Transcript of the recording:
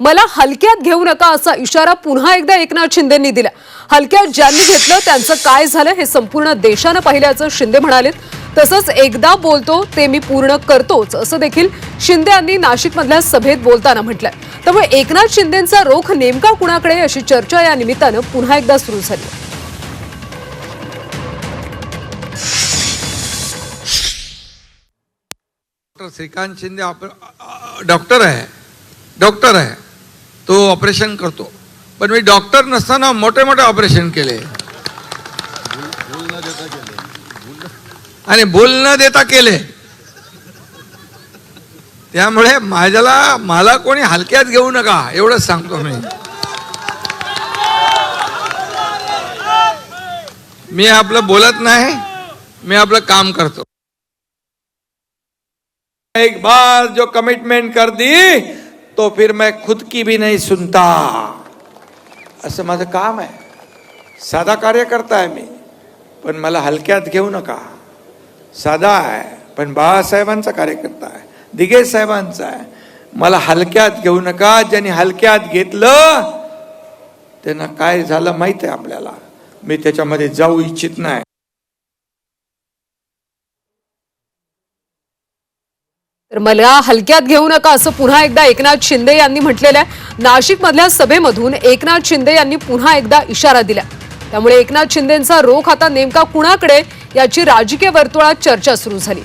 मला हलक्यात घेऊ नका असा इशारा पुन्हा एकदा एकनाथ शिंदेंनी दिला. हलक्यात ज्यांनी घेतलं त्यांचं काय झालं हे संपूर्ण देशानं पाहिल्याचं शिंदे म्हणालेत. तसंच एकदा बोलतो ते मी पूर्ण करतोच असं देखील शिंदे यांनी नाशिकमधल्या सभेत बोलताना म्हटलंय. त्यामुळे एकनाथ शिंदेंचा रोख नेमका कुणाकडे अशी चर्चा या निमित्तानं पुन्हा एकदा सुरू झाली. डॉक्टर श्रीकांत शिंदे आप डॉक्टर आहे. डॉक्टर आहे. तो ऑपरेशन करतो. पण मी डॉक्टर नसताना मोठे मोठे ऑपरेशन केले. आणि भूल न देता केले. त्यामुळे माझ्याला मला कोणी हलक्यात घेऊ नका एवढंच सांगतो मी. मी आपलं बोलत नाही मी आपलं काम करतो. एक बार जो कमिटमेंट कर दी तो फिर मैं खुद की भी नहीं सुनता। असं माझं काम आहे साधा कार्यकर्ता आहे मी पण मला हलक्यात घेऊ नका। साधा आहे पण बाळासाहेबांचा कार्यकर्ता आहे दिगे साहेबांचा आहे मला हलक्यात घेऊ नका ज्यांनी हलक्यात घेतलं त्यांना काय झालं माहीत आहे आपल्याला? मी त्याच्यामध्ये जाऊ इच्छित नाही. तर मला हलक्यात घेऊ नका असं पुन्हा एकदा एकनाथ शिंदे यांनी म्हटलेलं आहे. नाशिकमधल्या सभेमधून एकनाथ शिंदे यांनी पुन्हा एकदा इशारा दिला. त्यामुळे एकनाथ शिंदेंचा रोख आता नेमका कुणाकडे? याची राजकीय वर्तुळात चर्चा सुरू झाली.